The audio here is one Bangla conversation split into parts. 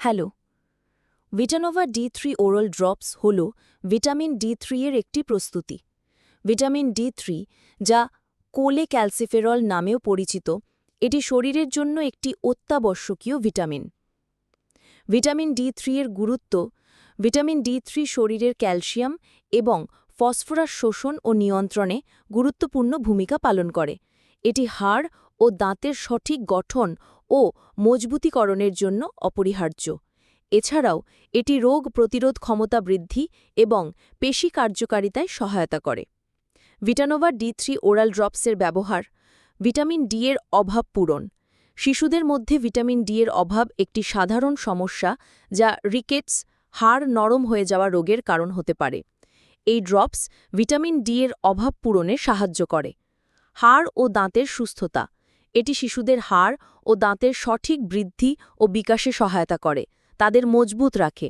Hello, Vitanova D three oral drops হল ভিটামিন ডি থ্রি এর একটি প্রস্তুতি। ভিটামিন ডি থ্রি, যা কোলে ক্যালসিফেরল নামেও পরিচিত, এটি শরীরের জন্য একটি অত্যাবশ্যকীয় ভিটামিন। ভিটামিন ডি থ্রি এর গুরুত্ব, ভিটামিন ডি থ্রি শরীরের ক্যালসিয়াম এবং ফসফরাস শোষণ ও নিয়ন্ত্রণে গুরুত্বপূর্ণ ভূমিকা পালন করে। এটি হাড় ও দাঁতের সঠিক গঠন ও মজবুতিকরণের জন্য অপরিহার্য। এছাড়াও, এটি রোগ প্রতিরোধ ক্ষমতা বৃদ্ধি এবং পেশি কার্যকারিতায় সহায়তা করে। ভিটানোভা ডি থ্রি ওরাল ড্রপসের ব্যবহার ভিটামিন ডি এর অভাব পূরণ। শিশুদের মধ্যে ভিটামিন ডি এর অভাব একটি সাধারণ সমস্যা যা রিকেটস, হাড় নরম হয়ে যাওয়া রোগের কারণ হতে পারে। এই ড্রপস ভিটামিন ডি এর অভাব পূরণে সাহায্য করে। হাড় ও দাঁতের সুস্থতা এটি শিশুদের হাড় ও দাঁতের সঠিক বৃদ্ধি ও বিকাশে সহায়তা করে, তাদের মজবুত রাখে।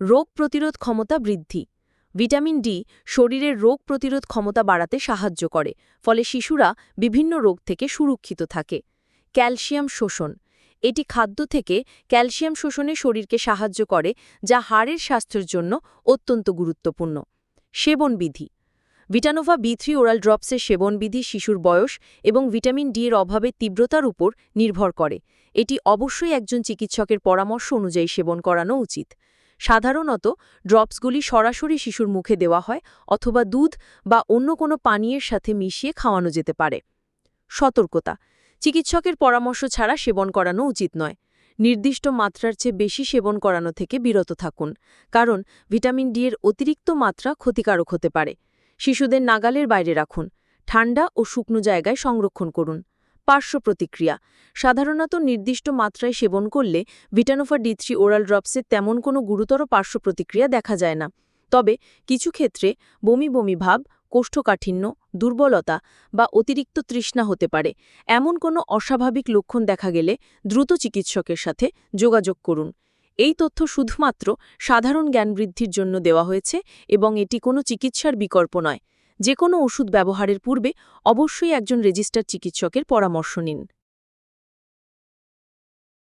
রোগ প্রতিরোধ ক্ষমতা বৃদ্ধি। ভিটামিন ডি শরীরের রোগ প্রতিরোধ ক্ষমতা বাড়াতে সাহায্য করে, ফলে শিশুরা বিভিন্ন রোগ থেকে সুরক্ষিত থাকে। ক্যালসিয়াম শোষণ। এটি খাদ্য থেকে ক্যালসিয়াম শোষণে শরীরকে সাহায্য করে, যা হাড়ের স্বাস্থ্যের জন্য অত্যন্ত গুরুত্বপূর্ণ। সেবনবিধি। ভিটানোভা বি থ্রি ওরাল ড্রপসের সেবনবিধি শিশুর বয়স এবং ভিটামিন ডি এর অভাবে তীব্রতার উপর নির্ভর করে। এটি অবশ্যই একজন চিকিৎসকের পরামর্শ অনুযায়ী সেবন করানো উচিত। সাধারণত ড্রপসগুলি সরাসরি শিশুর মুখে দেওয়া হয় অথবা দুধ বা অন্য কোনো পানীয়ের সাথে মিশিয়ে খাওয়ানো যেতে পারে। সতর্কতা। চিকিৎসকের পরামর্শ ছাড়া সেবন করানো উচিত নয়। নির্দিষ্ট মাত্রার চেয়ে বেশি সেবন করানো থেকে বিরত থাকুন, কারণ ভিটামিন ডি এর অতিরিক্ত মাত্রা ক্ষতিকারক হতে পারে। শিশুদের নাগালের বাইরে রাখুন, ঠান্ডা ও শুকনো জায়গায় সংরক্ষণ করুন। পার্শ্ব প্রতিক্রিয়া, সাধারণত নির্দিষ্ট মাত্রায় সেবন করলে ভিটানোফা ডি থ্রি ওরাল ড্রপসের তেমন কোনো গুরুতর পার্শ্ব প্রতিক্রিয়া দেখা যায় না। তবে কিছু ক্ষেত্রে বমি বমি ভাব, কোষ্ঠকাঠিন্য, দুর্বলতা বা অতিরিক্ত তৃষ্ণা হতে পারে। এমন কোনো অস্বাভাবিক লক্ষণ দেখা গেলে দ্রুত চিকিৎসকের সাথে যোগাযোগ করুন। এই তথ্য শুধুমাত্র সাধারণ জ্ঞান বৃদ্ধির জন্য দেওয়া হয়েছে এবং এটি কোনো চিকিৎসার বিকল্প নয়। যে কোনো ওষুধ ব্যবহারের পূর্বে অবশ্যই একজন রেজিস্টার চিকিৎসকের পরামর্শ নিন।